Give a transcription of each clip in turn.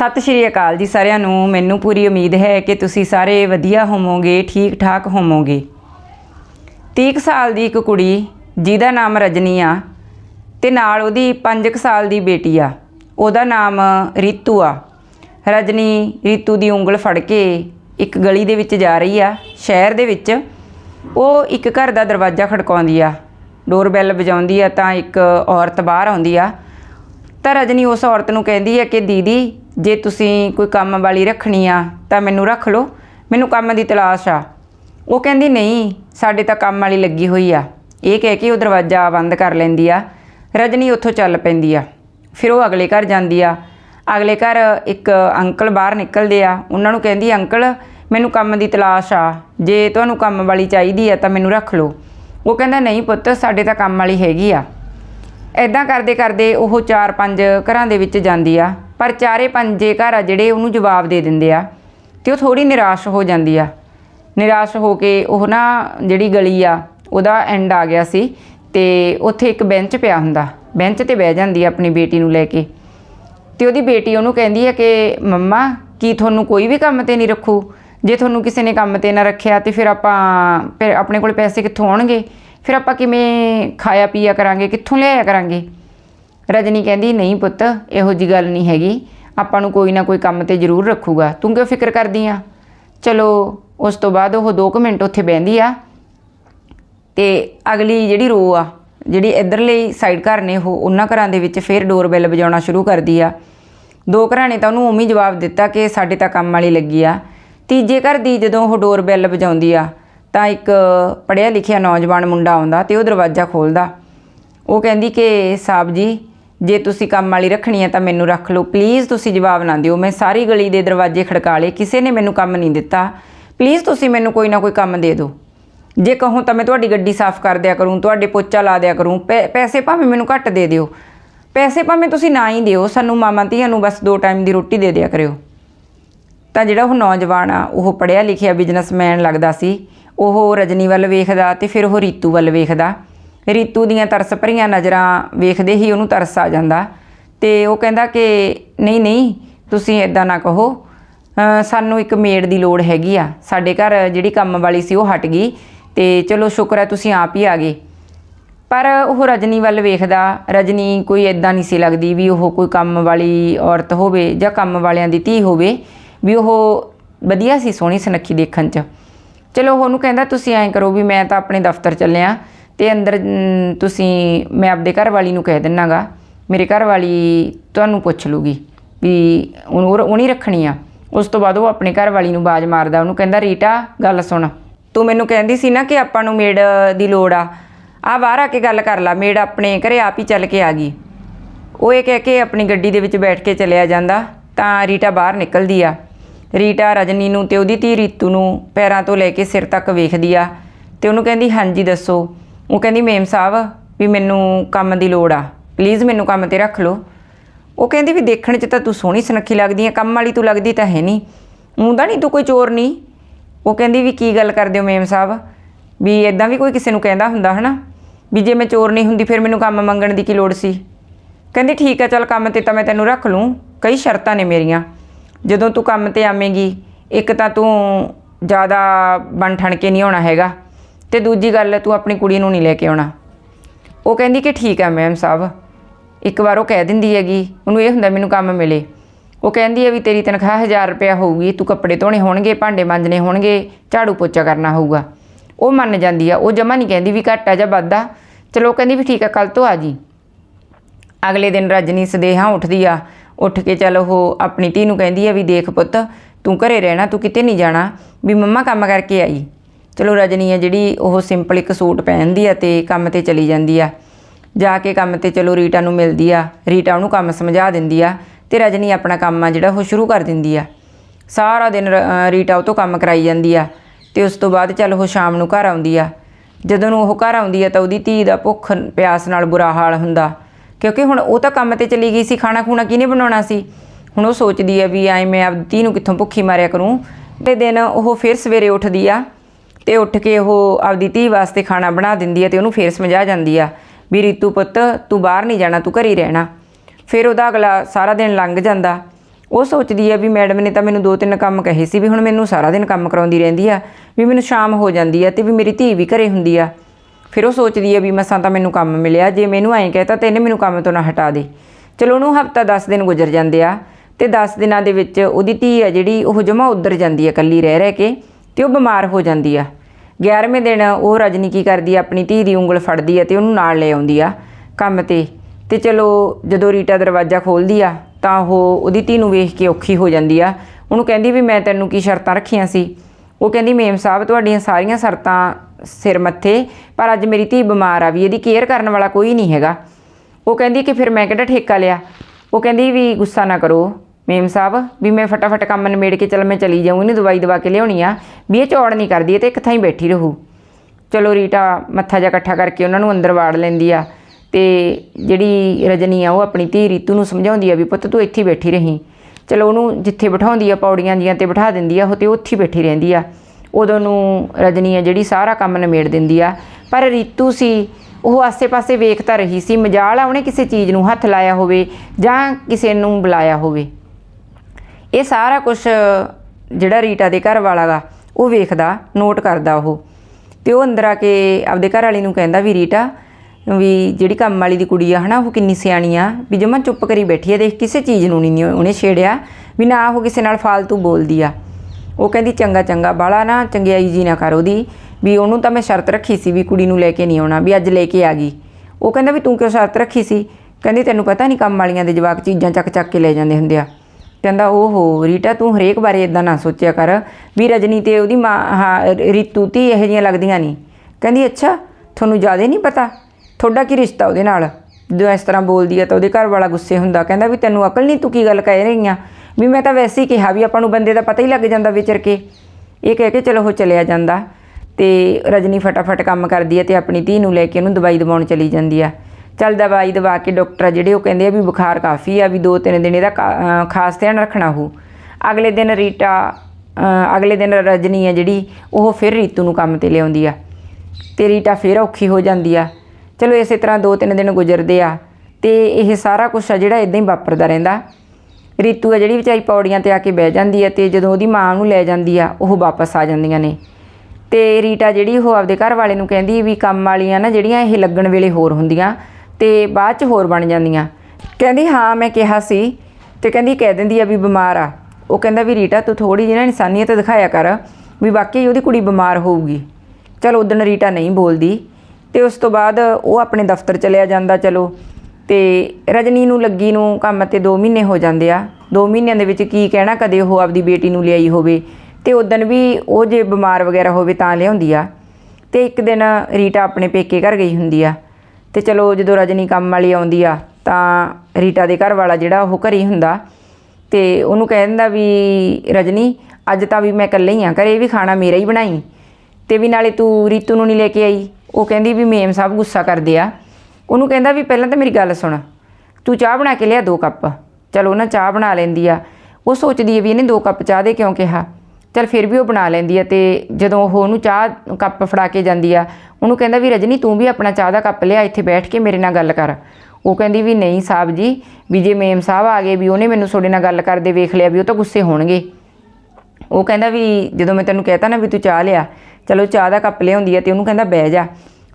ਸਤਿ ਸ਼੍ਰੀ ਅਕਾਲ ਜੀ ਸਾਰਿਆਂ ਨੂੰ। ਮੈਨੂੰ ਪੂਰੀ ਉਮੀਦ ਹੈ ਕਿ ਤੁਸੀਂ ਸਾਰੇ ਵਧੀਆ ਹੋਵੋਗੇ ਠੀਕ ਠਾਕ ਹੋਵੋਗੇ। 30 ਕੁ ਸਾਲ ਦੀ ਇੱਕ ਕੁੜੀ, ਜਿਹਦਾ ਨਾਮ ਰਜਨੀ ਆ, ਤੇ ਨਾਲ ਉਹਦੀ 5 ਸਾਲ ਦੀ ਬੇਟੀ ਆ। ਉਹਦਾ ਨਾਮ ਰੀਤੂ ਆ। ਰਜਨੀ ਰੀਤੂ ਦੀ ਉਂਗਲ ਫੜ ਕੇ ਇੱਕ ਗਲੀ ਦੇ ਵਿੱਚ ਜਾ ਰਹੀ ਆ, ਸ਼ਹਿਰ ਦੇ ਵਿੱਚ। ਉਹ ਇੱਕ ਘਰ ਦਾ ਦਰਵਾਜ਼ਾ ਖੜਕਾਉਂਦੀ ਆ, ਡੋਰ ਬੈਲ ਵਜਾਉਂਦੀ ਆ ਤਾਂ ਇੱਕ ਔਰਤ ਬਾਹਰ ਆਉਂਦੀ ਆ। ਤਾਂ ਰਜਨੀ ਉਸ ਔਰਤ ਨੂੰ ਕਹਿੰਦੀ ਹੈ ਕਿ ਦੀਦੀ ਜੇ ਤੁਸੀਂ ਕੋਈ ਕੰਮ ਵਾਲੀ ਰੱਖਣੀ ਆ, ਤਾਂ ਮੈਨੂੰ ਰੱਖ ਲਓ। ਮੈਨੂੰ ਕੰਮ ਦੀ ਤਲਾਸ਼ ਆ। ਉਹ ਕਹਿੰਦੀ, ਨਹੀਂ, ਸਾਡੇ ਤਾਂ ਕੰਮ ਵਾਲੀ ਲੱਗੀ ਹੋਈ ਆ। ਇਹ ਕਹਿ ਕੇ ਉਹ ਦਰਵਾਜ਼ਾ ਬੰਦ ਕਰ ਲੈਂਦੀ ਆ। ਰਜਨੀ ਉੱਥੋਂ ਚੱਲ ਪੈਂਦੀ ਆ। ਫਿਰ ਉਹ ਅਗਲੇ ਘਰ ਜਾਂਦੀ ਆ। ਅਗਲੇ ਘਰ ਇੱਕ ਅੰਕਲ ਬਾਹਰ ਨਿਕਲਦੇ ਆ। ਉਹਨਾਂ ਨੂੰ ਕਹਿੰਦੀ, ਅੰਕਲ, ਮੈਨੂੰ ਕੰਮ ਦੀ ਤਲਾਸ਼ ਆ। ਜੇ ਤੁਹਾਨੂੰ ਕੰਮ ਵਾਲੀ ਚਾਹੀਦੀ ਆ, ਤਾਂ ਮੈਨੂੰ ਰੱਖ ਲਓ। ਉਹ ਕਹਿੰਦਾ, ਨਹੀਂ ਪੁੱਤ, ਸਾਡੇ ਤਾਂ ਕੰਮ ਵਾਲੀ ਹੈਗੀ ਆ। ਐਦਾਂ ਕਰਦੇ ਕਰਦੇ ਉਹ 4-5 ਘਰਾਂ ਦੇ ਵਿੱਚ ਜਾਂਦੀ ਆ, ਪਰ ਚਾਰੇ ਪੰਜੇ ਘਰ ਆ ਜਿਹੜੇ ਉਹਨੂੰ ਜਵਾਬ ਦੇ ਦਿੰਦੇ ਆ ਤੇ ਉਹ ਥੋੜੀ ਨਿਰਾਸ਼ ਹੋ ਜਾਂਦੀ ਆ। ਨਿਰਾਸ਼ ਹੋ ਕੇ ਉਹ ਨਾ ਜਿਹੜੀ ਗਲੀ ਆ, ਉਹਦਾ ਐਂਡ ਆ ਗਿਆ ਸੀ ਤੇ ਉੱਥੇ ਇੱਕ ਬੈਂਚ ਪਿਆ ਹੁੰਦਾ, ਬੈਂਚ ਤੇ ਬਹਿ ਜਾਂਦੀ ਆ ਆਪਣੀ ਬੇਟੀ ਨੂੰ ਲੈ ਕੇ। ਤੇ ਉਹਦੀ ਬੇਟੀ ਉਹਨੂੰ ਕਹਿੰਦੀ ਆ ਕਿ, ਮੰਮਾ, ਕੀ ਤੁਹਾਨੂੰ ਕੋਈ ਵੀ ਕੰਮ ਤੇ ਨਹੀਂ ਰੱਖੂ? ਜੇ ਤੁਹਾਨੂੰ ਕਿਸੇ ਨੇ ਕੰਮ ਤੇ ਨਾ ਰੱਖਿਆ ਤੇ ਫਿਰ ਆਪਾਂ, ਫਿਰ ਆਪਣੇ ਕੋਲ ਪੈਸੇ ਕਿੱਥੋਂ ਆਉਣਗੇ? ਫਿਰ ਆਪਾਂ ਕਿਵੇਂ ਖਾਇਆ ਪੀਆ ਕਰਾਂਗੇ? ਕਿੱਥੋਂ ਲਿਆਇਆ ਕਰਾਂਗੇ? ਰਜਨੀ ਕਹਿੰਦੀ, ਨਹੀਂ ਪੁੱਤ, ਇਹੋ ਜੀ ਗੱਲ ਨਹੀਂ ਹੈਗੀ। ਆਪਾਂ ਨੂੰ ਕੋਈ ਨਾ ਕੋਈ ਕੰਮ ਤੇ ਜ਼ਰੂਰ ਰੱਖੂਗਾ। ਤੂੰ ਕਿਉਂ ਫਿਕਰ ਕਰਦੀ ਆ? ਚਲੋ, ਉਸ ਤੋਂ ਬਾਅਦ ਉਹ 2 ਮਿੰਟ ਉੱਥੇ ਬਹਿੰਦੀ ਆ ਤੇ ਅਗਲੀ ਜਿਹੜੀ ਰੋ ਆ, ਜਿਹੜੀ ਇਧਰਲੇ ਸਾਈਡ ਘਰ ਨੇ ਉਹ ਉਹਨਾਂ ਘਰਾਂ ਦੇ ਵਿੱਚ ਫਿਰ ਡੋਰਬੈਲ ਵਜਾਉਣਾ ਸ਼ੁਰੂ ਕਰਦੀ ਆ। ਦੋ ਘਰਾਂ ਨੇ ਤਾਂ ਉਹਨੂੰ ਉਵੇਂ ਜਵਾਬ ਦਿੱਤਾ ਕਿ ਸਾਡੇ ਤਾਂ ਕੰਮ ਵਾਲੀ ਲੱਗੀ ਆ। ਤੀਜੇ ਘਰ ਦੀ ਜਦੋਂ ਉਹ ਡੋਰਬੈਲ ਵਜਾਉਂਦੀ ਆ, ਤਾਂ ਇੱਕ ਪੜ੍ਹਿਆ ਲਿਖਿਆ ਨੌਜਵਾਨ ਮੁੰਡਾ ਆਉਂਦਾ ਤੇ ਉਹ ਦਰਵਾਜ਼ਾ ਖੋਲਦਾ। ਉਹ ਕਹਿੰਦੀ ਕਿ ਸਾਹਿਬ ਜੀ, ਜੇ ਤੁਸੀਂ ਕੰਮ ਵਾਲੀ ਰੱਖਣੀ ਹੈ ਤਾਂ ਮੈਨੂੰ ਰੱਖ ਲਓ। ਪਲੀਜ਼ ਤੁਸੀਂ ਜਵਾਬ ਨਾ ਦਿਓ। ਮੈਂ ਸਾਰੀ ਗਲੀ ਦੇ ਦਰਵਾਜ਼ੇ ਖੜਕਾ ਲਏ। ਕਿਸੇ ਨੇ ਮੈਨੂੰ ਕੰਮ ਨਹੀਂ ਦਿੱਤਾ। ਪਲੀਜ਼ ਤੁਸੀਂ ਮੈਨੂੰ ਕੋਈ ਨਾ ਕੋਈ ਕੰਮ ਦੇ ਦਿਓ। ਜੇ ਕਹੋ ਤਾਂ ਮੈਂ ਤੁਹਾਡੀ ਗੱਡੀ ਸਾਫ਼ ਕਰ ਦਿਆ ਕਰੂੰ, ਤੁਹਾਡੇ ਪੋਚਾ ਲਾ ਦਿਆ ਕਰੂੰ। ਪੈ- ਪੈਸੇ ਭਾਵੇਂ ਮੈਨੂੰ ਘੱਟ ਦੇ ਦਿਓ। ਪੈਸੇ ਭਾਵੇਂ ਤੁਸੀਂ ਨਾ ਹੀ ਦਿਓ। ਸਾਨੂੰ ਮਾਮਾ ਧੀਆਂ ਨੂੰ ਬਸ ਦੋ ਟਾਈਮ ਦੀ ਰੋਟੀ ਦੇ ਦਿਆ ਕਰਿਓ। ਤਾਂ ਜਿਹੜਾ ਉਹ ਨੌਜਵਾਨ ਆ, ਉਹ ਪੜ੍ਹਿਆ ਲਿਖਿਆ ਬਿਜ਼ਨਸਮੈਨ ਲੱਗਦਾ ਸੀ। ਉਹ ਰਜਨੀ ਵੱਲ ਵੇਖਦਾ ਤੇ ਫਿਰ ਉਹ ਰੀਤੂ ਵੱਲ ਵੇਖਦਾ। ਰੀਤੂ ਦੀਆਂ ਤਰਸ ਭਰੀਆਂ ਨਜ਼ਰਾਂ ਵੇਖਦੇ ਹੀ ਉਹਨੂੰ ਤਰਸ ਆ ਜਾਂਦਾ। ਤੇ ਉਹ ਕਹਿੰਦਾ ਕਿ, ਨਹੀਂ ਨਹੀਂ, ਤੁਸੀਂ ਇਦਾਂ ਨਾ ਕਹੋ। ਸਾਨੂੰ ਇੱਕ ਮੇਡ ਦੀ ਲੋੜ ਹੈਗੀ ਆ। ਸਾਡੇ ਘਰ ਜਿਹੜੀ ਕੰਮ ਵਾਲੀ ਸੀ ਉਹ ਹਟ ਗਈ ਤੇ ਚਲੋ ਸ਼ੁਕਰ ਹੈ ਤੁਸੀਂ ਆਪ ਹੀ ਆ ਗਏ। ਪਰ ਉਹ ਰਜਨੀ ਵੱਲ ਵੇਖਦਾ, ਰਜਨੀ, ਕੋਈ ਇਦਾਂ ਨਹੀਂ ਸੀ ਲੱਗਦੀ ਵੀ ਉਹ ਕੋਈ ਕੰਮ ਵਾਲੀ ਔਰਤ ਹੋਵੇ ਜਾਂ ਕੰਮ ਵਾਲਿਆਂ ਦੀ ਧੀ ਹੋਵੇ। ਵੀ ਉਹ ਵਧੀਆ ਸੀ, ਸੋਹਣੀ ਸੁਨੱਖੀ ਦੇਖਣ 'ਚ। ਚਲੋ ਉਹਨੂੰ ਕਹਿੰਦਾ, ਤੁਸੀਂ ਐਂ ਕਰੋ ਵੀ ਮੈਂ ਤਾਂ ਆਪਣੇ ਦਫ਼ਤਰ ਚੱਲਿਆ ਤੇ ਅੰਦਰ ਤੁਸੀਂ, ਮੈਂ ਆਪਦੇ ਘਰ ਵਾਲੀ ਨੂੰ ਕਹਿ ਦਿੰਨਾਗਾ ਮੇਰੇ ਘਰ ਵਾਲੀ ਤੁਹਾਨੂੰ ਪੁੱਛ ਲੂਗੀ ਵੀ ਉਹਨੂੰ ਉਹਨੀ ਰੱਖਣੀ ਆ। ਉਸ ਤੋਂ ਬਾਅਦ ਉਹ ਆਪਣੇ ਘਰ ਵਾਲੀ ਨੂੰ ਬਾਜ਼ ਮਾਰਦਾ, ਉਹਨੂੰ ਕਹਿੰਦਾ, ਰੀਟਾ, ਗੱਲ ਸੁਣ, ਤੂੰ ਮੈਨੂੰ ਕਹਿੰਦੀ ਸੀ ਨਾ ਕਿ ਆਪਾਂ ਨੂੰ ਮੇੜ ਦੀ ਲੋੜ ਆ। ਆ ਬਾਹਰ ਆ ਕੇ ਗੱਲ ਕਰ ਲਾ ਮੇੜ ਆਪਣੇ ਘਰੇ ਆਪ ਹੀ ਚੱਲ ਕੇ ਆ ਗਈ। ਉਹ ਇਹ ਕਹਿ ਕੇ ਆਪਣੀ ਗੱਡੀ ਦੇ ਵਿੱਚ ਬੈਠ ਕੇ ਚਲਿਆ ਜਾਂਦਾ, ਤਾਂ ਰੀਟਾ ਬਾਹਰ ਨਿਕਲਦੀ ਆ। ਰੀਟਾ ਰਜਨੀ ਨੂੰ ਤੇ ਉਹਦੀ ਧੀ ਰੀਤੂ ਨੂੰ ਪੈਰਾਂ ਤੋਂ ਲੈ ਕੇ ਸਿਰ ਤੱਕ ਵੇਖਦੀ ਆ ਤੇ ਉਹਨੂੰ ਕਹਿੰਦੀ, ਹਾਂਜੀ, ਦੱਸੋ। ਉਹ ਕਹਿੰਦੀ, ਮੇਮ ਸਾਹਿਬ, ਵੀ ਮੈਨੂੰ ਕੰਮ ਦੀ ਲੋੜ ਆ। ਪਲੀਜ਼ ਮੈਨੂੰ ਕੰਮ ਤੇ ਰੱਖ ਲਓ। ਉਹ ਕਹਿੰਦੀ, ਵੀ ਦੇਖਣ 'ਚ ਤਾਂ ਤੂੰ ਸੋਹਣੀ ਸੁਨੱਖੀ ਲੱਗਦੀ ਆ, ਕੰਮ ਵਾਲੀ ਤੂੰ ਲੱਗਦੀ ਤਾਂ ਹੈ ਨਹੀਂ ਹੁੰਦਾ ਨਹੀਂ ਤੂੰ ਕੋਈ ਚੋਰ ਨਹੀਂ ਉਹ ਕਹਿੰਦੀ, ਵੀ ਕੀ ਗੱਲ ਕਰਦੇ ਹੋ ਮੇਮ ਸਾਹਿਬ? ਵੀ ਇਦਾਂ ਵੀ ਕੋਈ ਕਿਸੇ ਨੂੰ ਕਹਿੰਦਾ ਹੁੰਦਾ, ਹਨਾ? ਵੀ ਜੇ ਮੈਂ ਚੋਰ ਨਹੀਂ ਹੁੰਦੀ, ਫਿਰ ਮੈਨੂੰ ਕੰਮ ਮੰਗਣ ਦੀ ਕੀ ਲੋੜ ਸੀ? ਕਹਿੰਦੀ, ਠੀਕ ਆ, ਚੱਲ ਕੰਮ ਤੇ ਤਾਂ ਮੈਂ ਤੈਨੂੰ ਰੱਖ ਲੂੰ। ਕਈ ਸ਼ਰਤਾਂ ਨੇ ਮੇਰੀਆਂ। ਜਦੋਂ ਤੂੰ ਕੰਮ ਤੇ ਆਵੇਂਗੀ, ਇੱਕ ਤਾਂ ਤੂੰ ਜ਼ਿਆਦਾ ਬਣ ਠਣ ਕੇ ਨਹੀਂ ਆਉਣਾ ਹੈਗਾ ਤੇ ਦੂਜੀ ਗੱਲ, ਤੂੰ ਆਪਣੀ ਕੁੜੀ ਨੂੰ ਨਹੀਂ ਲੈ ਕੇ ਆਉਣਾ। ਉਹ ਕਹਿੰਦੀ ਕਿ ਠੀਕ ਹੈ ਮੈਮ ਸਾਹਿਬ। ਇੱਕ ਵਾਰ ਉਹ ਕਹਿ ਦਿੰਦੀ ਹੈਗੀ, ਉਹਨੂੰ ਇਹ ਹੁੰਦਾ ਮੈਨੂੰ ਕੰਮ ਮਿਲੇ। ਉਹ ਕਹਿੰਦੀ ਹੈ ਵੀ ਤੇਰੀ ਤਨਖਾਹ 1000 ਰੁਪਇਆ ਹੋਊਗੀ, ਤੂੰ ਕੱਪੜੇ ਧੋਣੇ ਹੋਣਗੇ, ਭਾਂਡੇ ਮਾਂਜਣੇ ਹੋਣਗੇ, ਝਾੜੂ ਪੋਚਾ ਕਰਨਾ ਹੋਊਗਾ। ਉਹ ਮੰਨ ਜਾਂਦੀ ਆ, ਉਹ ਜਮਾ ਨਹੀਂ ਕਹਿੰਦੀ ਵੀ ਘੱਟ ਆ ਜਾਂ ਵੱਧ। ਆ ਚਲੋ ਕਹਿੰਦੀ ਵੀ ਠੀਕ ਆ ਕੱਲ ਤੋਂ ਆ ਜੀ। ਅਗਲੇ ਦਿਨ ਰਜਨੀ ਸਦੇਹਾ ਉੱਠਦੀ ਆ ਉੱਠ ਕੇ ਚੱਲ ਉਹ ਆਪਣੀ ਧੀ ਨੂੰ ਕਹਿੰਦੀ ਆ ਵੀ ਦੇਖ ਪੁੱਤ, ਤੂੰ ਘਰੇ ਰਹਿਣਾ, ਤੂੰ ਕਿਤੇ ਨਹੀਂ ਜਾਣਾ, ਵੀ ਮੰਮਾ ਕੰਮ ਕਰਕੇ ਆਈ। ਚਲੋ ਰਜਨੀ ਆ ਜਿਹੜੀ ਉਹ ਸਿੰਪਲ ਇੱਕ ਸੂਟ ਪਹਿਨਦੀ ਆ ਤੇ ਕੰਮ ਤੇ ਚਲੀ ਜਾਂਦੀ ਆ। ਜਾ ਕੇ ਕੰਮ ਤੇ ਚਲੋ ਰੀਟਾ ਨੂੰ ਮਿਲਦੀ ਆ, ਰੀਟਾ ਉਹਨੂੰ ਕੰਮ ਸਮਝਾ ਦਿੰਦੀ ਆ ਤੇ ਰਜਨੀ ਆਪਣਾ ਕੰਮ ਆ ਜਿਹੜਾ ਉਹ ਸ਼ੁਰੂ ਕਰ ਦਿੰਦੀ ਆ। ਸਾਰਾ ਦਿਨ ਰ- ਰੀਟਾ ਉਹ ਤੋਂ ਕੰਮ ਕਰਾਈ ਜਾਂਦੀ ਆ ਤੇ ਉਸ ਤੋਂ ਬਾਅਦ ਚੱਲ ਉਹ ਸ਼ਾਮ ਨੂੰ ਘਰ ਆਉਂਦੀ ਆ। ਜਦੋਂ ਉਹ ਘਰ ਆਉਂਦੀ ਆ ਤਾਂ ਉਹਦੀ ਧੀ ਦਾ ਭੁੱਖ, ਪਿਆਸ ਨਾਲ ਬੁਰਾ ਹਾਲ ਹੁੰਦਾ। ਕਿਉਂਕਿ ਹੁਣ ਉਹ ਤਾਂ ਕੰਮ ਤੇ ਚਲੀ ਗਈ ਸੀ, ਖਾਣਾ ਖੂਣਾ ਕਿਹਨੇ ਬਣਾਉਣਾ ਸੀ? ਹੁਣ ਉਹ ਸੋਚਦੀ ਆ ਵੀ ਐ ਮੈਂ ਆਪਦੀ ਧੀ ਨੂੰ ਕਿੱਥੋਂ ਭੁੱਖੀ ਮਾਰਿਆ ਕਰੂੰ। ਤੇ ਦਿਨ ਉਹ ਫਿਰ ਸਵੇਰੇ ਉੱਠਦੀ ਆ ਤੇ ਉੱਠ ਕੇ ਉਹ ਆਪਦੀ ਧੀ ਵਾਸਤੇ ਖਾਣਾ ਬਣਾ ਦਿੰਦੀ ਆ ਤੇ ਉਹਨੂੰ ਫੇਰ ਸਮਝਾ ਜਾਂਦੀ ਆ ਵੀ ਰੀਤੂ ਪੁੱਤ, ਤੂੰ ਬਾਹਰ ਨਹੀਂ ਜਾਣਾ, ਤੂੰ ਘਰ ਹੀ ਰਹਿਣਾ। ਫਿਰ ਉਹਦਾ ਅਗਲਾ ਸਾਰਾ ਦਿਨ ਲੰਘ ਜਾਂਦਾ। ਉਹ ਸੋਚਦੀ ਆ ਵੀ ਮੈਡਮ ਨੇ ਤਾਂ ਮੈਨੂੰ ਦੋ ਤਿੰਨ ਕੰਮ ਕਹੇ ਸੀ ਵੀ ਹੁਣ ਮੈਨੂੰ ਸਾਰਾ ਦਿਨ ਕੰਮ ਕਰਾਉਂਦੀ ਰਹਿੰਦੀ ਆ, ਵੀ ਮੈਨੂੰ ਸ਼ਾਮ ਹੋ ਜਾਂਦੀ ਆ ਤੇ ਵੀ ਮੇਰੀ ਧੀ ਵੀ ਘਰੇ ਹੁੰਦੀ ਆ। ਫਿਰ ਉਹ ਸੋਚਦੀ ਹੈ ਵੀ ਮਸਾਂ ਤਾਂ ਮੈਨੂੰ ਕੰਮ ਮਿਲਿਆ, ਜੇ ਮੈਨੂੰ ਐਂ ਕਹਿਤਾ ਤੇ ਇਹਨੇ ਮੈਨੂੰ ਕੰਮ ਤੋਂ ਨਾ ਹਟਾ ਦੇ। ਚਲੋ ਉਹਨੂੰ ਹਫਤਾ 10 ਦਿਨ ਗੁਜ਼ਰ ਜਾਂਦੇ ਆ ਤੇ 10 ਦਿਨਾਂ ਦੇ ਵਿੱਚ ਉਹਦੀ ਧੀ ਆ ਜਿਹੜੀ, ਉਹ ਜਮਾ ਉੱਧਰ ਜਾਂਦੀ ਆ ਇਕੱਲੀ ਰਹਿ ਰਹਿ ਕੇ ਤੇ ਉਹ ਬਿਮਾਰ ਹੋ ਜਾਂਦੀ ਆ। 11ਵੇਂ ਦਿਨ ਉਹ ਰਜਨੀ ਕੀ ਕਰਦੀ ਆ, ਆਪਣੀ ਧੀ ਦੀ ਉਂਗਲ ਫੜਦੀ ਆ ਤੇ ਉਹਨੂੰ ਨਾਲ ਲੈ ਆਉਂਦੀ ਆ ਕੰਮ ਤੇ। ਤੇ ਚਲੋ ਜਦੋਂ ਰੀਟਾ ਦਰਵਾਜ਼ਾ ਖੋਲਦੀ ਆ, ਤਾਂ ਉਹ ਉਹਦੀ ਧੀ ਨੂੰ ਵੇਖ ਕੇ ਔਖੀ ਹੋ ਜਾਂਦੀ ਆ। ਉਹਨੂੰ ਕਹਿੰਦੀ ਵੀ ਮੈਂ ਤੈਨੂੰ ਕੀ ਸ਼ਰਤਾਂ ਰੱਖੀਆਂ ਸੀ? ਉਹ ਕਹਿੰਦੀ, ਮੇਮ ਸਾਹਿਬ, ਤੁਹਾਡੀਆਂ ਸਾਰੀਆਂ ਸ਼ਰਤਾਂ ਸਿਰ ਮੱਥੇ, ਪਰ ਅੱਜ ਮੇਰੀ ਧੀ ਬਿਮਾਰ ਆ ਵੀ, ਇਹਦੀ ਕੇਅਰ ਕਰਨ ਵਾਲਾ ਕੋਈ ਨਹੀਂ ਹੈਗਾ। ਉਹ ਕਹਿੰਦੀ ਕਿ ਫਿਰ ਮੈਂ ਕਿਹੜਾ ਠੇਕਾ ਲਿਆ? ਉਹ ਕਹਿੰਦੀ ਵੀ ਗੁੱਸਾ ਨਾ ਕਰੋ ਮੇਮ ਸਾਹਿਬ, ਵੀ ਮੈਂ ਫਟਾਫਟ ਕੰਮ ਨਿਬੇੜ ਕੇ ਚੱਲ ਮੈਂ ਚਲੀ ਜਾਊਂ, ਇਹਨੂੰ ਦਵਾਈ ਦਵਾ ਕੇ ਲਿਆਉਣੀ ਆ। ਵੀ ਇਹ ਚੌੜ ਨਹੀਂ ਕਰਦੀ, ਇਹ ਤੇ ਇੱਕ ਥਾਂ ਹੀ ਬੈਠੀ ਰਹੂ। ਚਲੋ ਰੀਟਾ ਮੱਥਾ ਜਿਹਾ ਇਕੱਠਾ ਕਰਕੇ ਉਹਨਾਂ ਨੂੰ ਅੰਦਰ ਵਾੜ ਲੈਂਦੀ ਆ ਤੇ ਜਿਹੜੀ ਰਜਨੀ ਆ, ਉਹ ਆਪਣੀ ਧੀ ਰੀਤੂ ਨੂੰ ਸਮਝਾਉਂਦੀ ਆ ਵੀ ਪੁੱਤ ਤੂੰ ਇੱਥੇ ਬੈਠੀ ਰਹੀਂ। ਚਲੋ ਉਹਨੂੰ ਜਿੱਥੇ ਬਿਠਾਉਂਦੀ ਆ, ਪੌੜੀਆਂ ਦੀਆਂ ਤੇ ਬਿਠਾ ਦਿੰਦੀ ਆ, ਉਹ ਤੇ ਉੱਥੇ ਹੀ ਬੈਠੀ ਰਹਿੰਦੀ ਆ। ਉਦੋਂ ਨੂੰ ਰਜਨੀ ਆ ਜਿਹੜੀ ਸਾਰਾ ਕੰਮ ਨਿਮੇੜ ਦਿੰਦੀ ਆ। ਪਰ ਰੀਤੂ ਸੀ, ਉਹ ਆਸੇ-ਪਾਸੇ ਵੇਖ ਤਾਂ ਰਹੀ ਸੀ, ਮਜਾਲ ਆ, ਉਹਨੇ ਕਿਸੇ ਚੀਜ਼ ਨੂੰ ਹੱਥ ਲਾਇਆ ਹੋਵੇ ਜਾਂ ਕਿਸੇ ਨੂੰ ਬੁਲਾਇਆ ਹੋਵੇ। ਇਹ ਸਾਰਾ ਕੁਝ ਜਿਹੜਾ ਰੀਟਾ ਦੇ ਘਰ ਵਾਲਾ ਗਾ ਉਹ ਵੇਖਦਾ, ਨੋਟ ਕਰਦਾ ਉਹ। ਤੇ ਉਹ ਅੰਦਰ ਆ ਕੇ ਆਪਦੇ ਘਰ ਵਾਲੀ ਨੂੰ ਕਹਿੰਦਾ ਵੀ ਰੀਟਾ, ਵੀ ਜਿਹੜੀ ਕੰਮ ਵਾਲੀ ਦੀ ਕੁੜੀ ਆ ਹਨਾ, ਉਹ ਕਿੰਨੀ ਸਿਆਣੀ ਆ, ਵੀ ਜਮਾ ਚੁੱਪ ਕਰੀ ਬੈਠੀ ਆ, ਦੇਖ ਕਿਸੇ ਚੀਜ਼ ਨੂੰ ਨਹੀਂ ਉਹਨੇ ਛੇੜਿਆ, ਵੀ ਨਾ ਉਹ ਕਿਸੇ ਨਾਲ ਫਾਲਤੂ ਬੋਲਦੀ ਆ। ਉਹ ਕਹਿੰਦੀ, ਚੰਗਾ ਚੰਗਾ, ਬਾਲਾ ਨਾ, ਚੰਗਿਆਈ ਜੀ ਨਾ ਕਰ ਉਹਦੀ, ਵੀ ਉਹਨੂੰ ਤਾਂ ਮੈਂ ਸ਼ਰਤ ਰੱਖੀ ਸੀ ਵੀ ਕੁੜੀ ਨੂੰ ਲੈ ਕੇ ਨਹੀਂ ਆਉਣਾ, ਵੀ ਅੱਜ ਲੈ ਕੇ ਆ ਗਈ। ਉਹ ਕਹਿੰਦਾ, ਵੀ ਤੂੰ ਕਿਉਂ ਸ਼ਰਤ ਰੱਖੀ ਸੀ? ਕਹਿੰਦੀ, ਤੈਨੂੰ ਪਤਾ ਨਹੀਂ ਕੰਮ ਵਾਲੀਆਂ ਦੇ ਜਵਾਕ ਚੀਜ਼ਾਂ ਚੱਕ ਚੱਕ ਕੇ ਲੈ ਜਾਂਦੇ ਹੁੰਦੇ ਆ। ਕਹਿੰਦਾ, ਓਹੋ, ਰੀਟਾ, ਤੂੰ ਹਰੇਕ ਬਾਰੇ ਇਦਾਂ ਨਾ ਸੋਚਿਆ ਕਰ, ਵੀ ਰਜਨੀ ਤੇ ਉਹਦੀ ਮਾਂ, ਹਾਂ, ਰੀਤੂ ਤੀ ਇਹੋ ਜਿਹੀਆਂ ਲੱਗਦੀਆਂ ਨਹੀਂ। ਕਹਿੰਦੀ, ਅੱਛਾ, ਤੁਹਾਨੂੰ ਜ਼ਿਆਦਾ ਨਹੀਂ ਪਤਾ? ਤੁਹਾਡਾ ਕੀ ਰਿਸ਼ਤਾ ਉਹਦੇ ਨਾਲ? ਜਦੋਂ ਇਸ ਤਰ੍ਹਾਂ ਬੋਲਦੀ ਆ ਤਾਂ ਉਹਦੇ ਘਰ ਵਾਲਾ ਗੁੱਸੇ ਹੁੰਦਾ, ਕਹਿੰਦਾ ਵੀ ਤੈਨੂੰ ਅਕਲ ਨਹੀਂ, ਤੂੰ ਕੀ ਗੱਲ ਕਹਿ ਰਹੀ ਆ ਵੀ ਮੈਂ ਤਾਂ ਵੈਸੇ ਹੀ ਕਿਹਾ ਵੀ ਆਪਾਂ ਨੂੰ ਬੰਦੇ ਦਾ ਪਤਾ ਹੀ ਲੱਗ ਜਾਂਦਾ ਵਿਚਰ ਕੇ। ਇਹ ਕਹਿ ਕੇ ਚਲੋ ਉਹ ਚਲਿਆ ਜਾਂਦਾ। ਤੇ ਰਜਨੀ ਫਟਾਫਟ ਕੰਮ ਕਰਦੀ ਹੈ ਤੇ ਆਪਣੀ ਧੀ ਨੂੰ ਲੈ ਕੇ ਉਹਨੂੰ ਦਵਾਈ ਦਵਾਉਣ ਚਲੀ ਜਾਂਦੀ ਆ। ਚੱਲ ਦਵਾਈ ਦਵਾ ਕੇ ਡਾਕਟਰ ਆ ਜਿਹੜੇ ਉਹ ਕਹਿੰਦੇ ਆ ਵੀ ਬੁਖਾਰ ਕਾਫੀ ਆ, ਵੀ ਦੋ ਤਿੰਨ ਦਿਨ ਇਹਦਾ ਕਾ- ਖਾਸ ਧਿਆਨ ਰੱਖਣਾ ਹੋ ਅਗਲੇ ਦਿਨ ਰੀਟਾ ਅਗਲੇ ਦਿਨ ਰਜਨੀ ਆ ਜਿਹੜੀ, ਉਹ ਫਿਰ ਰੀਤੂ ਨੂੰ ਕੰਮ ਤੇ ਲਿਆਉਂਦੀ ਆ। ਤੇ ਰੀਟਾ ਫਿਰ ਔਖੀ ਹੋ ਜਾਂਦੀ ਆ। ਚਲੋ ਇਸੇ ਤਰ੍ਹਾਂ ਦੋ ਤਿੰਨ ਦਿਨ ਗੁਜ਼ਰਦੇ ਆ। ਤੇ ਇਹ ਸਾਰਾ ਕੁਝ ਆ ਜਿਹੜਾ ਇਦਾਂ ਹੀ ਵਾਪਰਦਾ ਰਹਿੰਦਾ। ਰੀਤੂ ਹੈ ਜਿਹੜੀ ਵਿਚਾਰੀ ਪੌੜੀਆਂ ਤੇ ਆ ਕੇ ਬਹਿ ਜਾਂਦੀ ਹੈ ਤੇ ਜਦੋਂ ਉਹਦੀ ਮਾਂ ਨੂੰ ਲੈ ਜਾਂਦੀ ਆ, ਉਹ ਵਾਪਸ ਆ ਜਾਂਦੀਆਂ ਨੇ। ਤੇ ਰੀਟਾ ਜਿਹੜੀ ਉਹ ਆਪਦੇ ਘਰ ਵਾਲੇ ਨੂੰ ਕਹਿੰਦੀ ਵੀ ਕੰਮ ਵਾਲੀਆਂ ਨਾ ਜਿਹੜੀਆਂ ਇਹ ਲੱਗਣ ਵੇਲੇ ਹੋਰ ਹੁੰਦੀਆਂ ਤੇ ਬਾਅਦ ਚ ਹੋਰ ਬਣ ਜਾਂਦੀਆਂ। ਕਹਿੰਦੀ, ਹਾਂ, ਮੈਂ ਕਿਹਾ ਸੀ। ਤੇ ਕਹਿੰਦੀ, ਕਹਿ ਦਿੰਦੀ ਆ ਵੀ ਬਿਮਾਰ ਆ। ਉਹ ਕਹਿੰਦਾ ਵੀ, ਰੀਟਾ, ਤੂੰ ਥੋੜੀ ਜਿਹੀ ਨਾ ਇਨਸਾਨੀਅਤ ਦਿਖਾਇਆ ਕਰ ਵੀ ਵਾਕਈ ਉਹਦੀ ਕੁੜੀ ਬਿਮਾਰ ਹੋਊਗੀ। ਚਲ, ਉਦੋਂ ਰੀਟਾ ਨਹੀਂ ਬੋਲਦੀ ਤੇ ਉਸ ਤੋਂ ਬਾਅਦ ਉਹ ਆਪਣੇ ਦਫ਼ਤਰ ਚਲਿਆ ਜਾਂਦਾ, ਚਲੋ। ਤੇ ਰਜਨੀ ਨੂੰ ਲੱਗੀ ਨੂੰ ਕੰਮ ਤੇ 2 ਮਹੀਨੇ ਹੋ ਜਾਂਦੇ ਆ। 2 ਮਹੀਨਿਆਂ ਦੇ ਵਿੱਚ ਕੀ ਕਹਿਣਾ ਕਦੇ ਉਹ ਆਪਦੀ ਬੇਟੀ ਨੂੰ ਲਿਆਈ ਹੋਵੇ ਤੇ ਉਦੋਂ ਵੀ ਉਹ ਜੇ ਬਿਮਾਰ ਵਗੈਰਾ ਹੋਵੇ ਤਾਂ ਲਿਆਉਂਦੀ ਆ। ਤੇ ਇੱਕ ਦਿਨ ਰੀਟਾ ਆਪਣੇ ਪੇਕੇ ਘਰ ਗਈ ਹੁੰਦੀ ਆ। ਤੇ ਚਲੋ ਜਦੋਂ ਰਜਨੀ ਕੰਮ ਵਾਲੀ ਆਉਂਦੀ ਆ ਤਾਂ ਰੀਟਾ ਦੇ ਘਰ ਵਾਲਾ ਜਿਹੜਾ ਉਹ ਘਰੇ ਹੀ ਹੁੰਦਾ। ਤੇ ਉਹਨੂੰ ਕਹਿ ਦਿੰਦਾ ਵੀ ਰਜਨੀ, ਅੱਜ ਤਾਂ ਵੀ ਮੈਂ ਇਕੱਲੇ ਹੀ ਆ, ਘਰੇ ਵੀ ਖਾਣਾ ਮੇਰਾ ਹੀ ਬਣਾਈ। ਤੇ ਵੀ ਨਾਲੇ ਤੂੰ ਰੀਤੂ ਨੂੰ ਨਹੀਂ ਲੈ ਕੇ ਆਈ। ਉਹ ਕਹਿੰਦੀ ਵੀ ਮੇਮ ਸਾਹਿਬ ਗੁੱਸਾ ਕਰਦੇ ਆ। ਉਹਨੂੰ ਕਹਿੰਦਾ ਵੀ ਪਹਿਲਾਂ ਤਾਂ ਮੇਰੀ ਗੱਲ ਸੁਣ, ਤੂੰ ਚਾਹ ਬਣਾ ਕੇ ਲਿਆ ਦੋ ਕੱਪ। ਚਲੋ ਉਹਨਾਂ ਚਾਹ ਬਣਾ ਲੈਂਦੀ ਆ। ਉਹ ਸੋਚਦੀ ਹੈ ਵੀ ਇਹਨੇ ਦੋ ਕੱਪ ਚਾਹ ਦੇ ਕਿਉਂ ਕਿਹਾ? ਚਲ ਫਿਰ ਵੀ ਉਹ ਬਣਾ ਲੈਂਦੀ ਆ ਤੇ ਜਦੋਂ ਉਹ ਉਹਨੂੰ ਚਾਹ ਕੱਪ ਫੜਾ ਕੇ ਜਾਂਦੀ ਆ, ਉਹਨੂੰ ਕਹਿੰਦਾ ਵੀ ਰਜਨੀ ਤੂੰ ਵੀ ਆਪਣਾ ਚਾਹ ਦਾ ਕੱਪ ਲਿਆ, ਇੱਥੇ ਬੈਠ ਕੇ ਮੇਰੇ ਨਾਲ ਗੱਲ ਕਰ। ਉਹ ਕਹਿੰਦੀ ਵੀ ਨਹੀਂ ਸਾਹਿਬ ਜੀ, ਵੀ ਜੇ ਮੇਮ ਸਾਹਿਬ ਆ ਗਏ ਵੀ ਉਹਨੇ ਮੈਨੂੰ ਤੁਹਾਡੇ ਨਾਲ ਗੱਲ ਕਰਦੇ ਵੇਖ ਲਿਆ ਵੀ ਉਹ ਤਾਂ ਗੁੱਸੇ ਹੋਣਗੇ। ਉਹ ਕਹਿੰਦਾ ਵੀ ਜਦੋਂ ਮੈਂ ਤੈਨੂੰ ਕਹਿਤਾ ਨਾ ਵੀ ਤੂੰ ਚਾਹ ਲਿਆ, ਚਲੋ ਚਾਹ ਦਾ ਕੱਪ ਲਿਆਉਂਦੀ ਆ ਤੇ ਉਹਨੂੰ ਕਹਿੰਦਾ ਬਹਿ ਜਾ,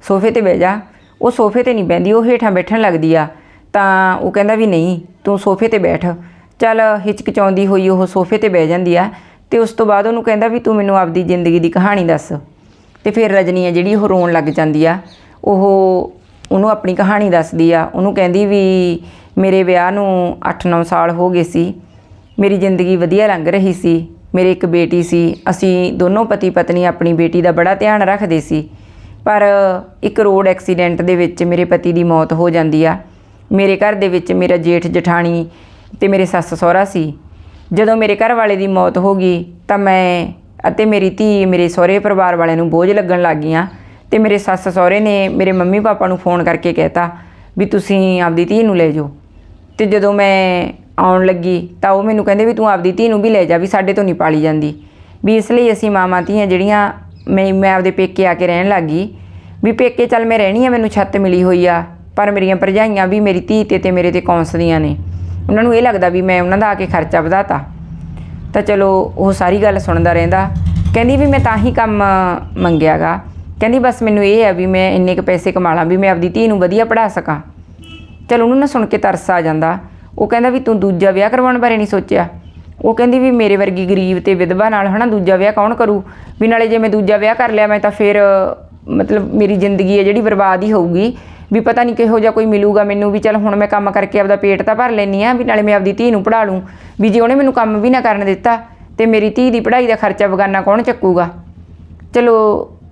ਸੋਫੇ ਤੇ ਬਹਿ ਜਾ। ਉਹ ਸੋਫੇ ਤੇ ਨਹੀਂ ਬਹਿੰਦੀ, ਉਹ ਹੇਠਾਂ ਬੈਠਣ ਲੱਗਦੀ ਆ। ਤਾਂ ਉਹ ਕਹਿੰਦਾ ਵੀ ਨਹੀਂ, ਤੂੰ ਸੋਫੇ ਤੇ ਬੈਠ। ਚੱਲ ਹਿਚਕਚਾਉਂਦੀ ਹੋਈ ਉਹ ਸੋਫੇ ਤੇ ਬਹਿ ਜਾਂਦੀ ਆ ਤੇ ਉਸ ਤੋਂ ਬਾਅਦ ਉਹਨੂੰ ਕਹਿੰਦਾ ਵੀ ਤੂੰ ਮੈਨੂੰ ਆਪਦੀ ਜ਼ਿੰਦਗੀ ਦੀ ਕਹਾਣੀ ਦੱਸ। ਤੇ ਫਿਰ ਰਜਨੀ ਆ ਜਿਹੜੀ ਉਹ ਰੋਣ ਲੱਗ ਜਾਂਦੀ ਆ। ਉਹ ਉਹਨੂੰ ਆਪਣੀ ਕਹਾਣੀ ਦੱਸਦੀ ਆ। ਉਹਨੂੰ ਕਹਿੰਦੀ ਵੀ ਮੇਰੇ ਵਿਆਹ ਨੂੰ 8-9 ਸਾਲ ਹੋ ਗਏ ਸੀ। ਮੇਰੀ ਜ਼ਿੰਦਗੀ ਵਧੀਆ ਲੰਘ ਰਹੀ ਸੀ। ਮੇਰੇ ਇੱਕ ਬੇਟੀ ਸੀ। ਅਸੀਂ ਦੋਨੋਂ ਪਤੀ ਪਤਨੀ ਆਪਣੀ ਬੇਟੀ ਦਾ ਬੜਾ ਧਿਆਨ ਰੱਖਦੇ ਸੀ। ਪਰ ਇੱਕ ਰੋਡ ਐਕਸੀਡੈਂਟ ਦੇ ਵਿੱਚ ਮੇਰੇ ਪਤੀ ਦੀ ਮੌਤ ਹੋ ਜਾਂਦੀ ਆ। ਮੇਰੇ ਘਰ ਦੇ ਵਿੱਚ ਮੇਰਾ ਜੇਠ ਜਠਾਣੀ ਤੇ ਮੇਰੇ ਸੱਸ ਸਹੁਰਾ ਸੀ। ਜਦੋਂ ਮੇਰੇ ਘਰ ਵਾਲੇ ਦੀ ਮੌਤ ਹੋ ਗਈ ਤਾਂ ਮੈਂ ਅਤੇ ਮੇਰੀ ਧੀ, ਮੇਰੇ ਸਹੁਰੇ ਪਰਿਵਾਰ ਵਾਲਿਆਂ ਨੂੰ ਬੋਝ ਲੱਗਣ ਲੱਗ ਗਈਆਂ ਤੇ ਮੇਰੇ ਸੱਸ ਸਹੁਰੇ ਨੇ ਮੇਰੇ ਮੰਮੀ ਪਾਪਾ ਨੂੰ ਫੋਨ ਕਰਕੇ ਕਹਿਤਾ ਵੀ ਤੁਸੀਂ ਆਪਦੀ ਧੀ ਨੂੰ ਲੈ ਜਾਓ। ਤੇ ਜਦੋਂ ਮੈਂ ਆਉਣ ਲੱਗੀ ਤਾਂ ਉਹ ਮੈਨੂੰ ਕਹਿੰਦੇ ਵੀ ਤੂੰ ਆਪਦੀ ਧੀ ਨੂੰ ਵੀ ਲੈ ਜਾ ਵੀ ਸਾਡੇ ਤੋਂ ਨਹੀਂ ਪਾਲੀ ਜਾਂਦੀ। ਵੀ ਇਸ ਲਈ ਅਸੀਂ ਮਾਵਾਂ ਧੀਆਂ ਜਿਹੜੀਆਂ ਮੈਂ ਮੈਂ ਆਪਦੇ ਪੇਕੇ ਆ ਕੇ ਰਹਿਣ ਲੱਗੀ ਵੀ ਪੇਕੇ ਚੱਲ ਮੈਂ ਰਹਿਣੀ ਆ, ਮੈਨੂੰ ਛੱਤ ਮਿਲੀ ਹੋਈ ਆ। ਪਰ ਮੇਰੀਆਂ ਭਰਜਾਈਆਂ ਵੀ ਮੇਰੀ ਧੀ ਤੇ ਤੇ ਮੇਰੇ ਤੇ ਕੌਂਸਦੀਆਂ ਨੇ। ਉਹਨਾਂ ਨੂੰ ਇਹ ਲੱਗਦਾ ਵੀ ਮੈਂ ਉਹਨਾਂ ਦਾ ਆ ਕੇ ਖਰਚਾ ਵਧਾਤਾ। ਤਾਂ ਚਲੋ, ਉਹ ਸਾਰੀ ਗੱਲ ਸੁਣਦਾ ਰਹਿੰਦਾ। ਕਹਿੰਦੀ ਵੀ ਮੈਂ ਤਾਂ ਹੀ ਕੰਮ ਮੰਗਿਆਗਾ। ਕਹਿੰਦੀ ਬਸ ਮੈਨੂੰ ਇਹ ਆ ਵੀ ਮੈਂ ਇੰਨੇ ਕੁ ਪੈਸੇ ਕਮਾ ਲਾਂ ਵੀ ਮੈਂ ਆਪਦੀ ਧੀ ਨੂੰ ਵਧੀਆ ਪੜ੍ਹਾ ਸਕਾਂ। ਚਲ ਉਹਨੂੰ ਨਾ ਸੁਣ ਕੇ ਤਰਸ ਆ ਜਾਂਦਾ। ਉਹ ਕਹਿੰਦਾ ਵੀ ਤੂੰ ਦੂਜਾ ਵਿਆਹ ਕਰਵਾਉਣ ਬਾਰੇ ਨਹੀਂ ਸੋਚਿਆ। ਉਹ ਕਹਿੰਦੀ ਵੀ ਮੇਰੇ ਵਰਗੀ ਗਰੀਬ ਤੇ ਵਿਧਵਾ ਨਾਲ ਹਨਾ ਦੂਜਾ ਵਿਆਹ ਕੌਣ ਕਰੂ? ਵੀ ਨਾਲੇ ਜੇ ਮੈਂ ਦੂਜਾ ਵਿਆਹ ਕਰ ਲਿਆ, ਮੈਂ ਤਾਂ ਫਿਰ, ਮਤਲਬ ਮੇਰੀ ਜ਼ਿੰਦਗੀ ਹੈ ਜਿਹੜੀ ਬਰਬਾਦ ਹੀ ਹੋਊਗੀ। ਵੀ ਪਤਾ ਨਹੀਂ ਕਿਹੋ ਜਿਹਾ ਕੋਈ ਮਿਲੂਗਾ ਮੈਨੂੰ ਵੀ, ਚੱਲ ਹੁਣ ਮੈਂ ਕੰਮ ਕਰਕੇ ਆਪਦਾ ਪੇਟ ਤਾਂ ਭਰ ਲੈਣੀ ਆ ਵੀ ਨਾਲੇ ਮੈਂ ਆਪਦੀ ਧੀ ਨੂੰ ਪੜ੍ਹਾ ਲੂੰ। ਵੀ ਜੇ ਉਹਨੇ ਮੈਨੂੰ ਕੰਮ ਵੀ ਨਾ ਕਰਨ ਦਿੱਤਾ, ਤੇ ਮੇਰੀ ਧੀ ਦੀ ਪੜ੍ਹਾਈ ਦਾ ਖਰਚਾ ਬਗਾਨਾ ਕੌਣ ਚੱਕੂਗਾ? ਚਲੋ,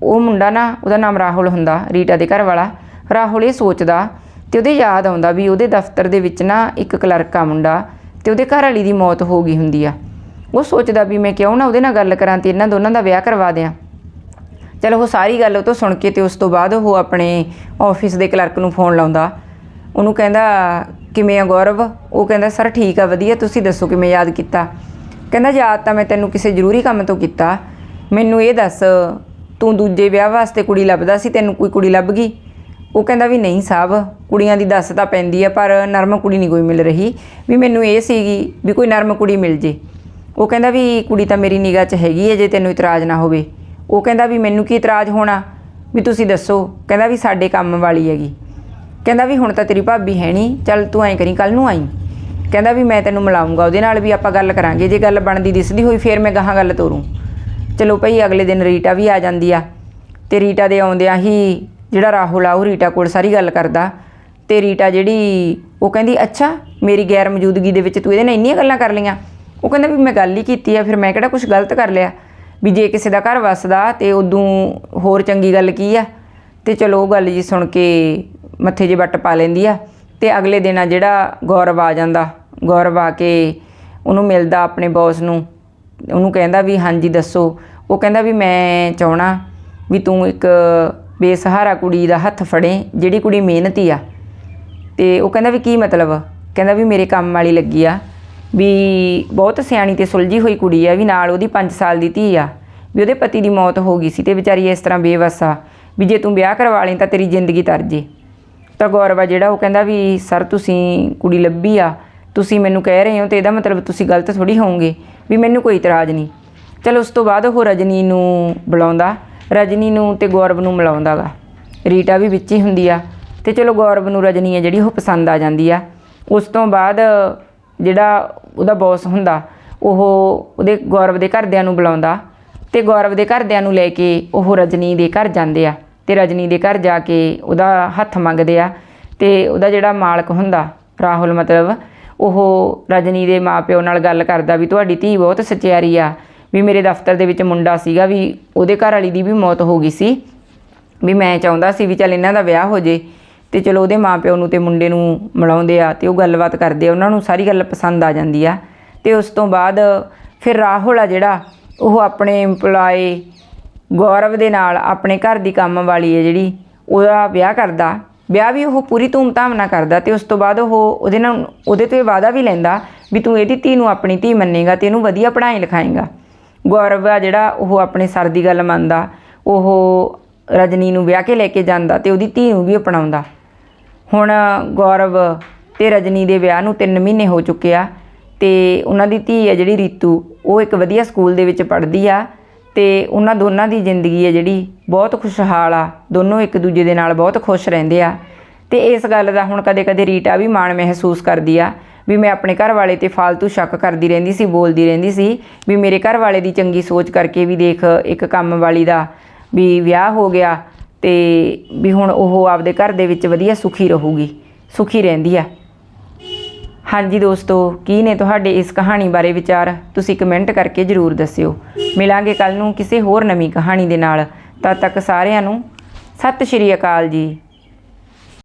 ਉਹ ਮੁੰਡਾ ਨਾ, ਉਹਦਾ ਨਾਮ ਰਾਹੁਲ ਹੁੰਦਾ, ਰੀਟਾ ਦੇ ਘਰ ਵਾਲਾ ਰਾਹੁਲ ਇਹ ਸੋਚਦਾ ਤੇ ਉਹਦੇ ਯਾਦ ਆਉਂਦਾ ਵੀ ਉਹਦੇ ਦਫ਼ਤਰ ਦੇ ਵਿੱਚ ਨਾ ਇੱਕ ਕਲਰਕ ਆ ਮੁੰਡਾ। ਤੇ ਉਹਦੇ ਘਰ ਵਾਲੀ ਦੀ ਮੌਤ ਹੋ ਗਈ ਹੁੰਦੀ ਆ। ਉਹ ਸੋਚਦਾ ਵੀ ਮੈਂ ਕਿਉਂ ਨਾ ਉਹਦੇ ਨਾਲ ਗੱਲ ਕਰਾਂ ਤੇ ਇਹਨਾਂ ਦੋਨਾਂ ਦਾ ਵਿਆਹ ਕਰਵਾ ਦਿਆਂ। ਚਲ ਉਹ ਸਾਰੀ ਗੱਲ ਉਹ ਤੋਂ ਸੁਣ ਕੇ ਤੇ ਉਸ ਤੋਂ ਬਾਅਦ ਉਹ ਆਪਣੇ ਆਫਿਸ ਦੇ ਕਲਰਕ ਨੂੰ ਫੋਨ ਲਾਉਂਦਾ। ਉਹਨੂੰ ਕਹਿੰਦਾ, ਕਿਵੇਂ ਆ ਗੌਰਵ? ਉਹ ਕਹਿੰਦਾ, ਸਰ ਠੀਕ ਆ, ਵਧੀਆ, ਤੁਸੀਂ ਦੱਸੋ ਕਿਵੇਂ ਯਾਦ ਕੀਤਾ? ਕਹਿੰਦਾ, ਯਾਦ ਤਾਂ ਮੈਂ ਤੈਨੂੰ ਕਿਸੇ ਜ਼ਰੂਰੀ ਕੰਮ ਤੋਂ ਕੀਤਾ। ਮੈਨੂੰ ਇਹ ਦੱਸ, ਤੂੰ ਦੂਜੇ ਵਿਆਹ ਵਾਸਤੇ ਕੁੜੀ ਲੱਭਦਾ ਸੀ, ਤੈਨੂੰ ਕੋਈ ਕੁੜੀ ਲੱਭ ਗਈ? ਉਹ ਕਹਿੰਦਾ ਵੀ ਨਹੀਂ ਸਾਹਿਬ, ਕੁੜੀਆਂ ਦੀ ਦੱਸ ਤਾਂ ਪੈਂਦੀ ਆ, ਪਰ ਨਰਮ ਕੁੜੀ ਨਹੀਂ ਕੋਈ ਮਿਲ ਰਹੀ। ਵੀ ਮੈਨੂੰ ਇਹ ਸੀਗੀ ਵੀ ਕੋਈ ਨਰਮ ਕੁੜੀ ਮਿਲ ਜੇ। ਉਹ ਕਹਿੰਦਾ ਵੀ ਕੁੜੀ ਤਾਂ ਮੇਰੀ ਨਿਗਾਹ 'ਚ ਹੈਗੀ ਹੈ ਜੇ ਤੈਨੂੰ ਇਤਰਾਜ਼ ਨਾ ਹੋਵੇ। ਉਹ ਕਹਿੰਦਾ ਵੀ ਮੈਨੂੰ ਕੀ ਇਤਰਾਜ਼ ਹੋਣਾ? ਵੀ ਤੁਸੀਂ ਦੱਸੋ। ਕਹਿੰਦਾ ਵੀ ਸਾਡੇ ਕੰਮ ਵਾਲੀ ਹੈਗੀ। ਕਹਿੰਦਾ ਵੀ ਹੁਣ ਤਾਂ ਤੇਰੀ ਭਾਬੀ ਹੈ ਨਹੀਂ, ਚੱਲ ਤੂੰ ਐਂ ਕਰੀ ਕੱਲ ਨੂੰ ਆਈ। ਕਹਿੰਦਾ ਵੀ ਮੈਂ ਤੈਨੂੰ ਮਿਲਾਉਂਗਾ, ਉਹਦੇ ਨਾਲ ਵੀ ਆਪਾਂ ਗੱਲ ਕਰਾਂਗੇ। ਜੇ ਗੱਲ ਬਣਦੀ ਦਿਸਦੀ ਹੋਈ, ਫੇਰ ਮੈਂ ਗਾਹਾਂ ਗੱਲ ਤੋਰੂੰ। ਚਲੋ ਭਈ, ਅਗਲੇ ਦਿਨ ਰੀਟਾ ਵੀ ਆ ਜਾਂਦੀ ਆ। ਤੇ ਰੀਟਾ ਦੇ ਆਉਂਦਿਆਂ ਹੀ ਜਿਹੜਾ ਰਾਹੁਲ ਆ, ਉਹ ਰੀਟਾ ਕੋਲ ਸਾਰੀ ਗੱਲ ਕਰਦਾ। ਤੇ ਰੀਟਾ ਜਿਹੜੀ, ਉਹ ਕਹਿੰਦੀ, ਅੱਛਾ, ਮੇਰੀ ਗੈਰ ਮੌਜੂਦਗੀ ਦੇ ਵਿੱਚ ਤੂੰ ਇਹਦੇ ਨਾਲ ਇੰਨੀਆਂ ਗੱਲਾਂ ਕਰ ਲਈਆਂ। ਉਹ ਕਹਿੰਦਾ ਵੀ ਮੈਂ ਗੱਲ ਹੀ ਕੀਤੀ ਆ, ਫਿਰ ਮੈਂ ਕਿਹੜਾ ਕੁਝ ਗਲਤ ਕਰ ਲਿਆ? ਵੀ ਜੇ ਕਿਸੇ ਦਾ ਘਰ ਵਸਦਾ ਤੇ ਉਦੋਂ ਹੋਰ ਚੰਗੀ ਗੱਲ ਕੀ ਆ? ਤੇ ਚਲੋ, ਉਹ ਗੱਲ ਜੀ ਸੁਣ ਕੇ ਮੱਥੇ 'ਜੇ ਵੱਟ ਪਾ ਲੈਂਦੀ ਆ। ਤੇ ਅਗਲੇ ਦਿਨ ਆ ਜਿਹੜਾ ਗੌਰਵ ਆ ਜਾਂਦਾ, ਗੌਰਵ ਆ ਕੇ ਉਹਨੂੰ ਮਿਲਦਾ ਆਪਣੇ ਬੌਸ ਨੂੰ। ਉਹਨੂੰ ਕਹਿੰਦਾ ਵੀ, ਹਾਂਜੀ, ਦੱਸੋ। ਉਹ ਕਹਿੰਦਾ ਵੀ, ਮੈਂ ਚਾਹਣਾ ਵੀ ਤੂੰ ਇੱਕ ਬੇਸਹਾਰਾ ਕੁੜੀ ਦਾ ਹੱਥ ਫੜੇ, ਜਿਹੜੀ ਕੁੜੀ ਮਿਹਨਤੀ ਆ। ਤੇ ਉਹ ਕਹਿੰਦਾ ਵੀ ਕੀ ਮਤਲਬ? ਕਹਿੰਦਾ ਵੀ ਮੇਰੇ ਕੰਮ ਵਾਲੀ ਲੱਗੀ ਆ, ਵੀ ਬਹੁਤ ਸਿਆਣੀ ਤੇ ਸੁਲਝੀ ਹੋਈ ਕੁੜੀ ਆ, ਵੀ ਨਾਲ ਉਹਦੀ 5 ਸਾਲ ਦੀ ਧੀ ਆ, ਵੀ ਉਹਦੇ ਪਤੀ ਦੀ ਮੌਤ ਹੋ ਗਈ ਸੀ ਤੇ ਵਿਚਾਰੀ ਇਸ ਤਰ੍ਹਾਂ ਬੇਵਸ ਆ, ਵੀ ਜੇ ਤੂੰ ਵਿਆਹ ਕਰਵਾ ਲਈ ਤਾਂ ਤੇਰੀ ਜ਼ਿੰਦਗੀ ਤਰ ਜੇ। ਤਾਂ ਗੌਰਵ ਆ ਜਿਹੜਾ ਉਹ ਕਹਿੰਦਾ ਵੀ, ਸਰ, ਤੁਸੀਂ ਕੁੜੀ ਲੱਭੀ ਆ, ਤੁਸੀਂ ਮੈਨੂੰ ਕਹਿ ਰਹੇ ਹੋ ਤੇ ਇਹਦਾ ਮਤਲਬ ਤੁਸੀਂ ਗਲਤ ਥੋੜੀ ਹੋਵੋਗੇ, ਵੀ ਮੈਨੂੰ ਕੋਈ ਇਤਰਾਜ਼ ਨਹੀਂ। ਚਲ ਉਸ ਤੋਂ ਬਾਅਦ ਉਹ ਰਜਨੀ ਨੂੰ ਬੁਲਾਉਂਦਾ ਰਜਨੀ ਨੂੰ ਤੇ ਗੌਰਵ ਨੂੰ ਮਿਲਾਉਂਦਾਗਾ ਰੀਟਾ ਵੀ ਵਿੱਚ ਹੀ ਹੁੰਦੀ ਆ ਤੇ ਚਲੋ ਗੌਰਵ ਨੂੰ ਰਜਨੀ ਆ ਜਿਹੜੀ ਉਹ ਪਸੰਦ ਆ ਜਾਂਦੀ ਆ। ਉਸ ਤੋਂ ਬਾਅਦ ਜਿਹੜਾ ਉਹਦਾ ਬੌਸ ਹੁੰਦਾ, ਉਹ ਉਹਦੇ ਗੌਰਵ ਦੇ ਘਰਦਿਆਂ ਨੂੰ ਬੁਲਾਉਂਦਾ ਤੇ ਗੌਰਵ ਦੇ ਘਰਦਿਆਂ ਨੂੰ ਲੈ ਕੇ ਉਹ ਰਜਨੀ ਦੇ ਘਰ ਜਾਂਦੇ ਆ ਤੇ ਰਜਨੀ ਦੇ ਘਰ ਜਾ ਕੇ ਉਹਦਾ ਹੱਥ ਮੰਗਦੇ ਆ ਤੇ ਉਹਦਾ ਜਿਹੜਾ ਮਾਲਕ ਹੁੰਦਾ, ਰਾਹੁਲ ਮਤਲਬ, ਉਹ ਰਜਨੀ ਦੇ ਮਾਪਿਓ ਨਾਲ ਗੱਲ ਕਰਦਾ ਵੀ ਤੁਹਾਡੀ ਧੀ ਬਹੁਤ ਸਚਿਆਰੀ ਆ ਵੀ ਮੇਰੇ ਦਫ਼ਤਰ ਦੇ ਵਿੱਚ ਮੁੰਡਾ ਸੀਗਾ ਵੀ ਉਹਦੇ ਘਰ ਵਾਲੀ ਦੀ ਵੀ ਮੌਤ ਹੋ ਗਈ ਸੀ। ਵੀ ਮੈਂ ਚਾਹੁੰਦਾ ਸੀ ਵੀ ਚੱਲ ਇਹਨਾਂ ਦਾ ਵਿਆਹ ਹੋ ਜੇ ਤੇ ਚਲੋ ਉਹਦੇ ਮਾਪਿਓ ਨੂੰ ਤੇ ਮੁੰਡੇ ਨੂੰ ਮਿਲਾਉਂਦੇ ਆ ਤੇ ਉਹ ਗੱਲਬਾਤ ਕਰਦੇ ਆ, ਉਹਨਾਂ ਨੂੰ ਸਾਰੀ ਗੱਲ ਪਸੰਦ ਆ ਜਾਂਦੀ ਆ। ਤੇ ਉਸ ਤੋਂ ਬਾਅਦ ਫਿਰ ਰਾਹੁਲ ਆ ਜਿਹੜਾ, ਉਹ ਆਪਣੇ EMPLOYE ਗੌਰਵ ਦੇ ਨਾਲ ਆਪਣੇ ਘਰ ਦੀ ਕੰਮ ਵਾਲੀ ਹੈ ਜਿਹੜੀ, ਉਹਦਾ ਵਿਆਹ ਕਰਦਾ। ਵਿਆਹ ਵੀ ਉਹ ਪੂਰੀ ਧੂਮਧਾਮ ਨਾਲ ਕਰਦਾ ਤੇ ਉਸ ਤੋਂ ਬਾਅਦ ਉਹ ਉਹਦੇ ਨਾਲ ਉਹਦੇ ਤੇ ਵਾਅਦਾ ਵੀ ਲੈਂਦਾ ਵੀ ਤੂੰ ਇਹਦੀ ਧੀ ਨੂੰ ਆਪਣੀ ਧੀ ਮੰਨੇਗਾ ਤੇ ਇਹਨੂੰ ਵਧੀਆ ਪੜ੍ਹਾਈ ਲਿਖਾਏਗਾ। ਗੌਰਵ ਆ ਜਿਹੜਾ ਉਹ ਆਪਣੇ ਸਰ ਦੀ ਗੱਲ ਮੰਨਦਾ, ਉਹ ਰਜਨੀ ਨੂੰ ਵਿਆਹ ਕੇ ਲੈ ਕੇ ਜਾਂਦਾ ਤੇ ਉਹਦੀ ਧੀ ਨੂੰ ਵੀ ਅਪਣਾਉਂਦਾ। ਹੁਣ ਗੌਰਵ ਤੇ ਰਜਨੀ ਦੇ ਵਿਆਹ ਨੂੰ 3 ਮਹੀਨੇ ਹੋ ਚੁੱਕੇ ਆ ਤੇ ਉਹਨਾਂ ਦੀ ਧੀ ਆ ਜਿਹੜੀ ਰੀਤੂ, ਉਹ ਇੱਕ ਵਧੀਆ ਸਕੂਲ ਦੇ ਵਿੱਚ ਪੜ੍ਹਦੀ ਆ ਤੇ ਉਹਨਾਂ ਦੋਨਾਂ ਦੀ ਜ਼ਿੰਦਗੀ ਹੈ ਜਿਹੜੀ ਬਹੁਤ ਖੁਸ਼ਹਾਲ ਆ, ਦੋਨੋਂ ਇੱਕ ਦੂਜੇ ਦੇ ਨਾਲ ਬਹੁਤ ਖੁਸ਼ ਰਹਿੰਦੇ ਆ। ਤੇ ਇਸ ਗੱਲ ਦਾ ਹੁਣ ਕਦੇ-ਕਦੇ ਰੀਟਾ ਵੀ ਮਾਣ ਮਹਿਸੂਸ ਕਰਦੀ ਆ ਵੀ ਮੈਂ ਆਪਣੇ ਘਰ ਵਾਲੇ ਤੇ ਫालतू ਸ਼ੱਕ ਕਰਦੀ ਰਹਿੰਦੀ ਸੀ, ਬੋਲਦੀ ਰਹਿੰਦੀ ਸੀ ਵੀ ਮੇਰੇ ਘਰ ਵਾਲੇ ਦੀ ਚੰਗੀ ਸੋਚ ਕਰਕੇ ਵੀ ਦੇਖ ਇੱਕ ਕੰਮ ਵਾਲੀ ਦਾ ਵੀ ਵਿਆਹ ਹੋ ਗਿਆ ਤੇ ਵੀ ਹੁਣ ਉਹ ਆਪਦੇ ਘਰ ਦੇ ਵਿੱਚ ਵਧੀਆ ਸੁਖੀ ਰਹੂਗੀ, ਸੁਖੀ ਰਹਿੰਦੀ ਆ। ਹਾਂਜੀ ਦੋਸਤੋ, ਕੀ ਨੇ ਤੁਹਾਡੇ ਇਸ ਕਹਾਣੀ ਬਾਰੇ ਵਿਚਾਰ? ਤੁਸੀਂ ਕਮੈਂਟ ਕਰਕੇ ਜਰੂਰ ਦੱਸਿਓ। ਮਿਲਾਂਗੇ ਕੱਲ ਨੂੰ ਕਿਸੇ ਹੋਰ ਨਵੀਂ ਕਹਾਣੀ ਦੇ ਨਾਲ। ਤਦ ਤੱਕ ਸਾਰਿਆਂ ਨੂੰ ਸਤਿ ਸ਼੍ਰੀ ਅਕਾਲ ਜੀ।